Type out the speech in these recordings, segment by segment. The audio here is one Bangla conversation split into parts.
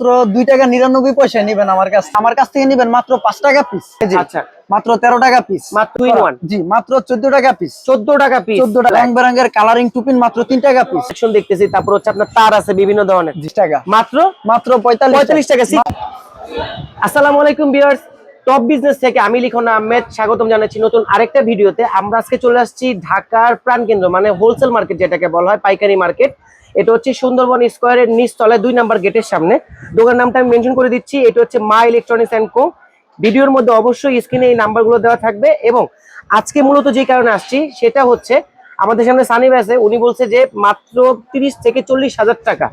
মাত্র দুই টাকা নিরানব্বই পয়সা নিবেন আমার কাছ আমার কাছ থেকে নিবেন মাত্র পাঁচ টাকা পিস আচ্ছা। মাত্র তেরো টাকা পিস মাত্র? জি মাত্র চোদ্দ টাকা পিস চোদ্দ টাকা পিস চোদ্দ টাকা। রং বেরঙের কালারিং টুপিন মাত্র তিন টাকা পিস সেকশন দেখতেছি তারপর হচ্ছে আপনার তার আছে বিভিন্ন ধরনের। টাকা। মাত্র? মাত্র পঁয়তাল্লিশ পঁয়তাল্লিশ টাকা আসসালামু আলাইকুম বিয়ার্স টপ বিজনেস থেকে আমি লিখন আহমেদ স্বাগতম জানাচ্ছি নতুন আরেকটা ভিডিওতে। আমরা আজকে চলে আসছি ঢাকার প্রাণকেন্দ্র মানে হোলসেল মার্কেট যেটাকে বলা হয় পাইকারি মার্কেট এটা হচ্ছে সুন্দরবন স্কোয়ারের নিচ তলায় দুই নাম্বার গেটের সামনে। দোকান নামটা আমি মেনশন করে দিচ্ছি, এটা হচ্ছে মা ইলেকট্রনিক্স অ্যান্ড কো ভিডিওর মধ্যে অবশ্যই স্ক্রিনে এই নাম্বারগুলো দেওয়া থাকবে এবং আজকে মূলত যে কারণে আসছি, সেটা হচ্ছে আমাদের সামনে সানি আছে, উনি বলছে যে মাত্র তিরিশ থেকে চল্লিশ হাজার টাকা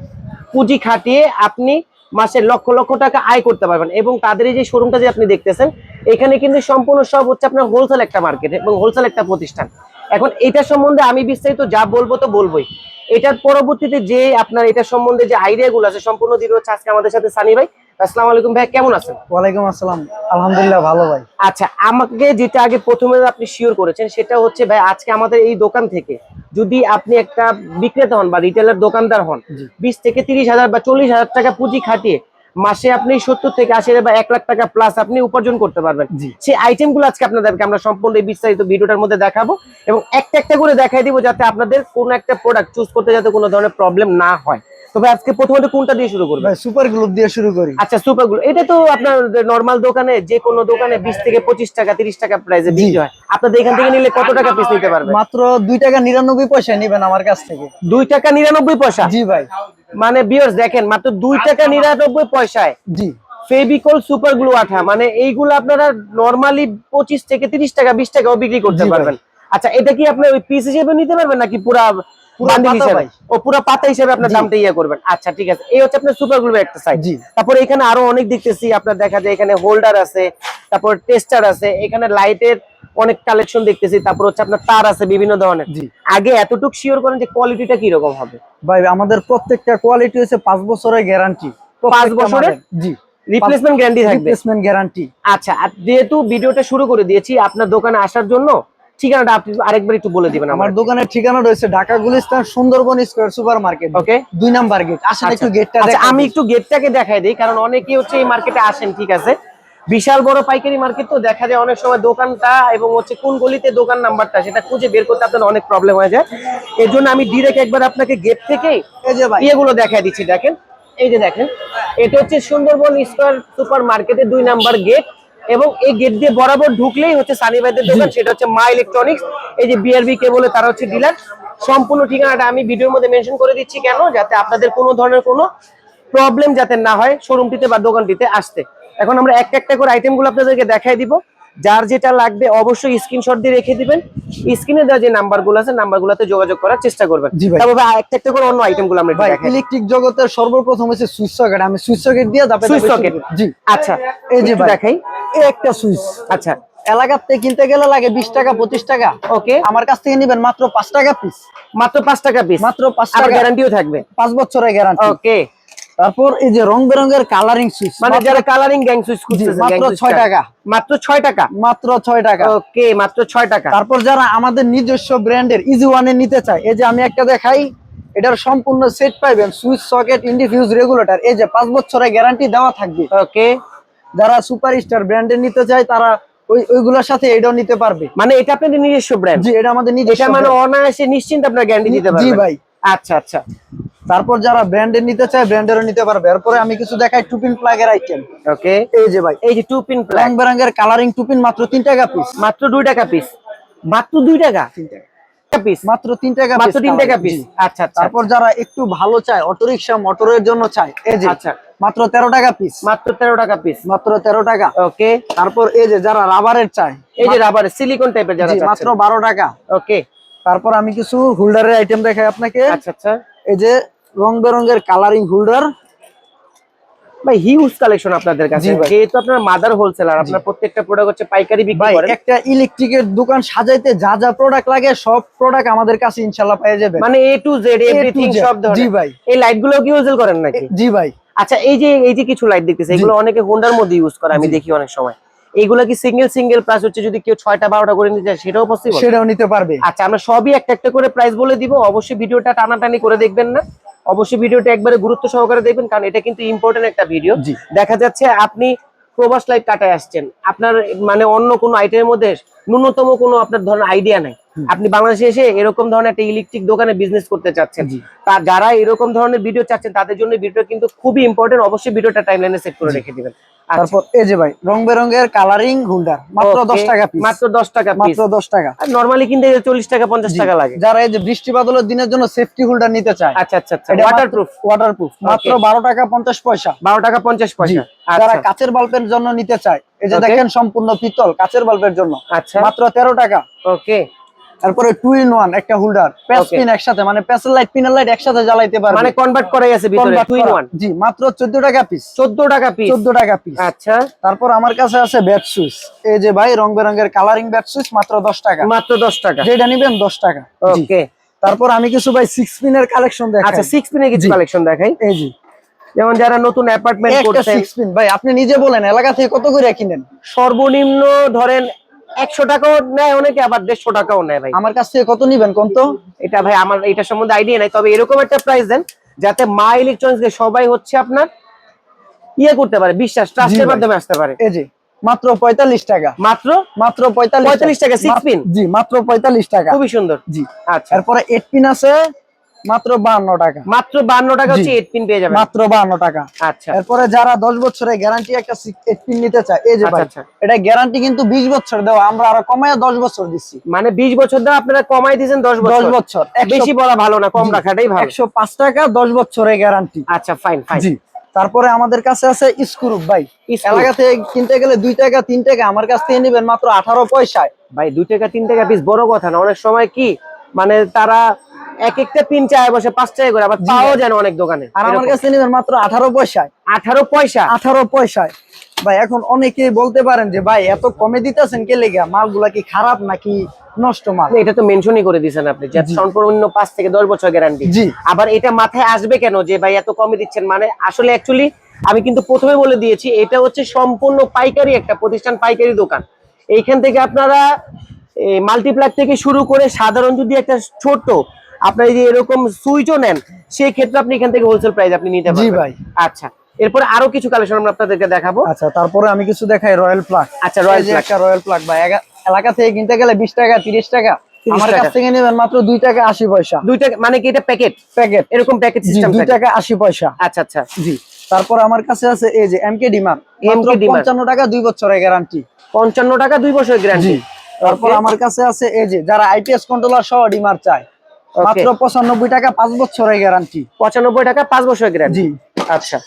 পুঁজি খাটিয়ে আপনি মাসে লক্ষ লক্ষ টাকা আয় করতে পারবেন এবং তাদের এই যে শোরুমটা যে আপনি দেখতেছেন, এখানে কিন্তু সম্পূর্ণ সব হচ্ছে আপনার হোলসেল একটা মার্কেট এবং হোলসেল একটা প্রতিষ্ঠান। এখন এটা সম্বন্ধে আমি বিস্তারিত যা বলব তো বলবোই। এটার পরবর্তীতে যে আপনার এটা সম্বন্ধে যে আইডিয়া গুলো আছে সম্পূর্ণ দিন হচ্ছে আজকে আমাদের সাথে সানি ভাই। আসসালামু আলাইকুম ভাই কেমন আছেন? ওয়ালাইকুম আসসালাম। আলহামদুলিল্লাহ ভালো ভাই। আচ্ছা আমাকে যেটা আগে প্রথমে আপনি শিওর করেছেন সেটা হচ্ছে ভাই আজকে আমাদের এই দোকান থেকে যদি আপনি একটা বিক্রেতা হন বা রিটেলার দোকানদার হন বিশ থেকে তিরিশ হাজার বা চল্লিশ হাজার টাকা পুঁজি খাটিয়ে মাসে আপনি সত্তর থেকে আশি বা এক লাখ টাকা প্লাস আপনি উপার্জন করতে পারবেন। জি। সেই আইটেমগুলো আজকে আপনাদেরকে আমরা সম্পূর্ণ এই বিস্তারিত ভিডিওটার মধ্যে দেখাবো এবং একটা একটা করে দেখাই দিব যাতে আপনাদের কোন একটা প্রোডাক্ট চুজ করতে যাতে কোনো ধরনের প্রবলেম না হয়। তবে আজকে প্রথমত কোনটা দিয়ে শুরু সুপার গ্লুপ দিয়ে শুরু করি। আচ্ছা সুপারগুলো এটা তো আপনার নর্মাল দোকানে যে কোনো দোকানে বিশ থেকে পঁচিশ টাকা তিরিশ টাকা প্রাইসে জি। বিক্রি হয়। আপনাদের এখান থেকে নিলে কত টাকা পিস নিতে পারবেন? মাত্র দুই টাকা নিরানব্বই পয়সা নিবেন আমার কাছ থেকে। দুই টাকা নিরানব্বই পয়সা? জি ভাই। মানে বিয়ার্স দেখেন মাত্র দুই টাকা নিরানব্বই পয়সায়। জি। ফেভিকল সুপার গ্লু আঠা মানে এইগুলো আপনারা নর্মালি পঁচিশ থেকে তিরিশ টাকা বিশ টাকাও বিক্রি করতে পারবেন। আচ্ছা এটা কি আপনি ওই পিস হিসেবে নিতে পারবেন নাকি পুরা পুরা হিসেবে? ও পুরা পাতা হিসেবে আপনার জি। দামটা ইয়ে করবেন। আচ্ছা ঠিক আছে। এই হচ্ছে আপনার সুপার গ্লু একটা সাইজ তারপর এখানে আরও অনেক দেখতেছি আপনার দেখা যায় এখানে হোল্ডার আছে তারপর টেস্টার আছে এখানে লাইটের অনেক কালেকশন দেখতেছি তারপর হচ্ছে আপনার তার আছে বিভিন্ন ধরনের। আগে এতটুকু শিওর করেন যে কোয়ালিটিটা কি রকম হবে? ভাই আমাদের প্রত্যেকটা কোয়ালিটি হচ্ছে পাঁচ বছরের গ্যারান্টি পাঁচ বছরের? জি। রিপ্লেসমেন্ট গ্যারান্টি থাকবে? রিপ্লেসমেন্ট গ্যারান্টি আচ্ছা আর যেহেতু ভিডিওটা শুরু করে দিয়েছি আপনার দোকানে আসার জন্য ঠিকানাটা আপনি আরেকবার একটু বলে দিবেন আমার দোকানের ঠিকানা রয়েছে Dhaka Gulistan Sundarban square super market okay দুই নাম্বার গেট আসেন একটু গেটটা আচ্ছা আমি একটু গেটটাকে দেখাই দিই কারণ অনেকেই হচ্ছে এই মার্কেটে আসেন ঠিক আছে? বিশাল বড় পাইকারি মার্কেট তো দেখা যায় অনেক সময় দোকানটা এবং হচ্ছে কোন গলিতে দোকান নাম্বারটা সেটা খুঁজে বের করতে আপনার অনেক প্রবলেম হয়ে যায়। এর জন্য আমি ডিরেক্ট একবার আপনাকে গেট থেকেই ইয়েগুলো দেখাই দিচ্ছি দেখেন। এই যে দেখেন এটা হচ্ছে সুন্দরবন স্কোয়ার সুপার মার্কেটের দুই নাম্বার গেট এবং এই গেট দিয়ে বরাবর ঢুকলেই হচ্ছে সানি ভাইদের দোকান সেটা হচ্ছে মা ইলেকট্রনিক্স এই যে বিআরবি কে বলে তারা হচ্ছে ডিলার সম্পূর্ণ ঠিকানাটা আমি ভিডিওর মধ্যে মেনশন করে দিচ্ছি কেন? যাতে আপনাদের কোনো ধরনের কোনো প্রবলেম যাতে না হয় শোরুমটিতে বা দোকানটিতে আসতে। এখন আমরা একটা একটা করে আইটেমগুলো আপনাদেরকে দেখাই দিব। যার যেটা লাগবে অবশ্যই স্ক্রিনশট দিয়ে রেখে দিবেন। স্ক্রিনে দেওয়া যে নাম্বারগুলো আছে নাম্বারগুলোতে যোগাযোগ করার চেষ্টা করবেন। জি ভাই। একটা একটা করে অন্য আইটেমগুলো আমরা ভাই দেখাই। ইলেকট্রিক জগতের সর্বপ্রথম হচ্ছে সুইচ সকেট আমি সুইচ সকেট দিয়ে তারপরে সুইচ সকেট জি। আচ্ছা এই যে ভাই। দেখাই। এই একটা সুইচ আচ্ছা। এলাকাতে কিনতে গেলে লাগে বিশ টাকা পঁচিশ টাকা। ওকে আমার কাছ থেকে নিবেন মাত্র পাঁচ টাকা পিস মাত্র পাঁচ টাকা পিস মাত্র পাঁচ টাকা। গ্যারান্টিও থাকবে। পাঁচ বছরের গ্যারান্টি ওকে তারপর এই যে রং বেরঙের কালারিং সুইচ মানে যারা কালারিং গ্যাং সুইচ খুঁজতেছেন মাত্র gang switch ছয় টাকা। মাত্র ছয় টাকা? মাত্র ছয় টাকা। ওকে মাত্র ছয় টাকা। তারপর যারা আমাদের নিজস্ব ব্র্যান্ডের ইজি ওয়ানে নিতে চায় এই যে আমি একটা দেখাই এটার সম্পূর্ণ সেট পাইবেন সুইচ সকেট ইন্ডিফিউজ রেগুলেটর এই যে পাঁচ বছরের গ্যারান্টি দেওয়া থাকবে। ওকে যারা সুপারস্টার ব্র্যান্ডের নিতে চায় তারা ওই ওইগুলোর সাথে এটাও নিতে পারবে। মানে এটা আপনাদের নিজস্ব ব্র্যান্ড জি এটা আমাদের নিজস্ব এটা মানে। অনায়াসে নিশ্চিন্ত আপনার গ্যারান্টি দিতে পারবেন? জি ভাই। আচ্ছা আচ্ছা। তারপর যারা ব্র্যান্ডের নিতে চায় ব্র্যান্ডেরও নিতে পারবে। এরপরে আমি কিছু দেখাই টুপিন প্লাগের আইটেম ওকে এই যে ভাই এই যে টু পিন রং প্ল্যান বেরঙের কালারিং টুপিন মাত্র তিন টাকা পিস মাত্র দুই টাকা পিস মাত্র দুই টাকা? তিন টাকা। পিস মাত্র টাকা মাত্র piece টাকা পিস আচ্ছা আচ্ছা তারপর যারা একটু ভালো চায় অটোরিকশা মোটরের জন্য চায় এই যে আচ্ছা। মাত্র তেরো টাকা পিস মাত্র তেরো টাকা পিস মাত্র তেরো টাকা। ওকে তারপর এই যে যারা রাবারের চায় এই যে রাবার সিলিকন টাইপের যারা মাত্র চাচ্ছেন। বারো টাকা। ওকে তারপর আমি কিছু হোল্ডারের আইটেম দেখাই আপনাকে। আচ্ছা আচ্ছা। এই যে রং বেরঙের কালারিং হোল্ডার ভাই হিউজ কালেকশন আপনাদের কাছে যেহেতু আপনার মাদার হোলসেলার আপনার প্রত্যেকটা প্রোডাক্ট হচ্ছে পাইকারি বিক্রি করেন। একটা ইলেকট্রিকের দোকান সাজাইতে যা যা প্রোডাক্ট লাগে সব প্রোডাক্ট আমাদের কাছে পেয়ে যাবে। মানে এ টু জেড এভরিথিং সব জি ভাই। এই কি ইউজ করেন নাকি? জি ভাই। আচ্ছা এই যে এই যে কিছু লাইট দেখতেছি এগুলো অনেকে হোন্ডার মধ্যে ইউজ করে আমি দেখি অনেক সময়। এইগুলো কি সিঙ্গেল সিঙ্গেল প্রাইস হচ্ছে যদি কেউ ছয়টা বারোটা করে নিতে চায় সেটাও পসিবল সেটাও নিতে পারবে। আচ্ছা আমরা সবই একটা একটা করে প্রাইস বলে দিব। অবশ্যই ভিডিওটা টানাটানি করে দেখবেন না। অবশ্যই ভিডিওটা একবারে গুরুত্ব সহকারে দেখবেন কারণ এটা কিন্তু ইম্পর্টেন্ট একটা ভিডিও দেখা যাচ্ছে আপনি প্রবাস লাইট কাটায় আসছেন। আপনার মানে অন্য কোনো আইটেমের মধ্যে ন্যূনতম কোনো আপনার ধরনের আইডিয়া নাই। আপনি বাংলাদেশে এসে এরকম ধরনের একটা ইলেকট্রিক দোকানে বিজনেস করতে চাচ্ছেন। তা যারা এরকম ধরনের ভিডিও চাচ্ছেন তাদের জন্য ভিডিও কিন্তু খুবই ইম্পর্টেন্ট অবশ্যই ভিডিওটা টাইমলাইনে সেট করে রেখে দিবেন। তারপর এই যে ভাই রং বেরঙের কালারিং হোল্ডার মাত্র দশ টাকা মাত্র দশ টাকা মাত্র দশ টাকা। নরমালি কিনতে গেলে চল্লিশ টাকা পঞ্চাশ টাকা লাগে। যারা এই যে বৃষ্টি বাদলের দিনের জন্য সেফটি হোল্ডার নিতে চায় আচ্ছা আচ্ছা আচ্ছা। ওয়াটারপ্রুফ ওয়াটারপ্রুফ মাত্র বারো টাকা পঞ্চাশ পয়সা। বারো টাকা পঞ্চাশ পয়সা। যারা আচ্ছা কাচের বাল্বের জন্য নিতে চায় এই যে দেখেন সম্পূর্ণ পিতল কাচের বাল্বের জন্য আচ্ছা। মাত্র তেরো টাকা। ওকে তারপরে টু ইন ওয়ান একটা হোল্ডার প্যাস পিন একসাথে মানে প্যাসের লাইট পিনের লাইট একসাথে জ্বালাইতে পারবে। মানে কনভার্ট করাই আছে ভিতরে টু ইন ওয়ান জি মাত্র চোদ্দ টাকা পিস চোদ্দ টাকা পিস চোদ্দ টাকা পিস আচ্ছা। তারপর আমার কাছে আছে ব্যাট সুইচ এই যে ভাই রং বেরঙের কালারিং ব্যাট সুইচ মাত্র দশ টাকা। মাত্র দশ টাকা। যেটা নিবেন দশ টাকা। ওকে তারপর আমি কিছু ভাই সিক্স পিনের কালেকশন দেখাই। আচ্ছা সিক্স পিনের কিছু কালেকশন দেখাই। এই জি যেমন যারা নতুন অ্যাপার্টমেন্ট একটা করছেন ভাই আপনি নিজে বলেন এলাকা থেকে কত করে কিনেন? সর্বনিম্ন ধরেন একশো টাকাও নেয় অনেকে আবার দেড়শো টাকাও নেয় ভাই। আমার কাছ থেকে কত নিবেন কোন তো? এটা ভাই আমার এটা সম্বন্ধে আইডিয়া নাই তবে এরকম একটা প্রাইস দেন যাতে মা ইলেকট্রনিক্স সবাই হচ্ছে আপনার ইয়ে করতে পারে বিশ্বাস ট্রাস্টের মাধ্যমে আসতে পারে। এই যে মাত্র পঁয়তাল্লিশ টাকা। মাত্র? মাত্র পঁয়তাল্লিশ টাকা, six pin? জি মাত্র পঁয়তাল্লিশ টাকা। খুবই সুন্দর। জি। আচ্ছা। তারপরে এইট পিন আছে মাত্র বাহান্ন টাকা। মাত্র বান্ন টাকা হচ্ছে এইট পিন পেয়ে যাবেন। মাত্র বাহান্ন টাকা। আচ্ছা। এরপরে যারা দশ বছরের গ্যারান্টি একটা এইট পিন নিতে চায় এই যে আচ্ছা, ভাই আচ্ছা। এটা গ্যারান্টি কিন্তু বিশ বছর দেওয়া আমরা আরও কমায় দশ বছর দিচ্ছি। মানে বিশ বছর ধরে আপনারা দিয়েছেন দশ দশ বছর। বছর বেশি বলা ভালো না কম রাখাটাই ভালো। একশো পাঁচ টাকা দশ বছরের গ্যারান্টি আচ্ছা ফাইন ফাইন জি। তারপরে আমাদের কাছে আছে স্ক্রু ভাই। এলাকা থেকে কিনতে গেলে দুই টাকা তিন টাকা আমার কাছ থেকে নেবেন মাত্র আঠারো পয়সায়। ভাই দুই টাকা তিন টাকা পিস বড় কথা না। অনেক সময় কি মানে তারা এক একটা পিন চায় বসে পাঁচ টাকা করে আবার পাওয়া যায় অনেক দোকানে। আর আমার কাছে নেবেন মাত্র আঠারো পয়সায় আঠারো পয়সা? আঠারো পয়সায়। ভাই এখন অনেকেই বলতে পারেন যে ভাই এত কমে দিতেছেন কে লেগা? মালগুলা কি খারাপ নাকি নষ্ট মাল? এটা তো মেনশনই করে দিয়েছেন আপনি যে সম্পূর্ণ পাঁচ থেকে দশ বছর গ্যারান্টি আবার এটা মাথায় আসবে কেন যে ভাই এত কমে দিচ্ছেন? মানে আসলে অ্যাকচুয়ালি আমি কিন্তু প্রথমে বলে দিয়েছি এটা হচ্ছে সম্পূর্ণ পাইকারি একটা প্রতিষ্ঠান পাইকারি দোকান। এইখান থেকে আপনারা মাল্টিপ্লাক থেকে শুরু করে সাধারণ যদি একটা ছোট আপনার এই যে এরকম সুইচও নেন সেই ক্ষেত্রে আপনি এখান থেকে হোলসেল প্রাইস আপনি নিতে পারবেন। জি ভাই। আচ্ছা এরপরে আরও কিছু কালেকশন আমরা আপনাদেরকে দেখাবো। আচ্ছা তারপরে আমি কিছু দেখাই রয়্যাল প্লাগ আচ্ছা, রয়্যাল plug। একটা রয়্যাল প্লাগ ভাই এলাকা থেকে কিনতে গেলে বিশ টাকা তিরিশ টাকা। আমার। কাছ থেকে নেবেন মাত্র দুই টাকা আশি পয়সা। দুই টাকা মানে কি এটা প্যাকেট প্যাকেট এরকম প্যাকেট সিস্টেম দুই টাকা আশি পয়সা। আচ্ছা আচ্ছা। জি। তারপর আমার কাছে আছে এই যে এমকে ডিমার MK ডিমার। পঞ্চান্ন টাকা দুই বছরের গ্যারান্টি পঞ্চান্ন টাকা দুই বছর গ্যারান্টি তারপর আমার কাছে আছে এই যে যারা আইপিএস কন্ট্রোলার সহ ডিমার চায়. মাত্র পঁচানব্বই টাকা পাঁচ বছরের গ্যারান্টি পঁচানব্বই টাকা পাঁচ বছরের গ্যারান্টি জি। আচ্ছা।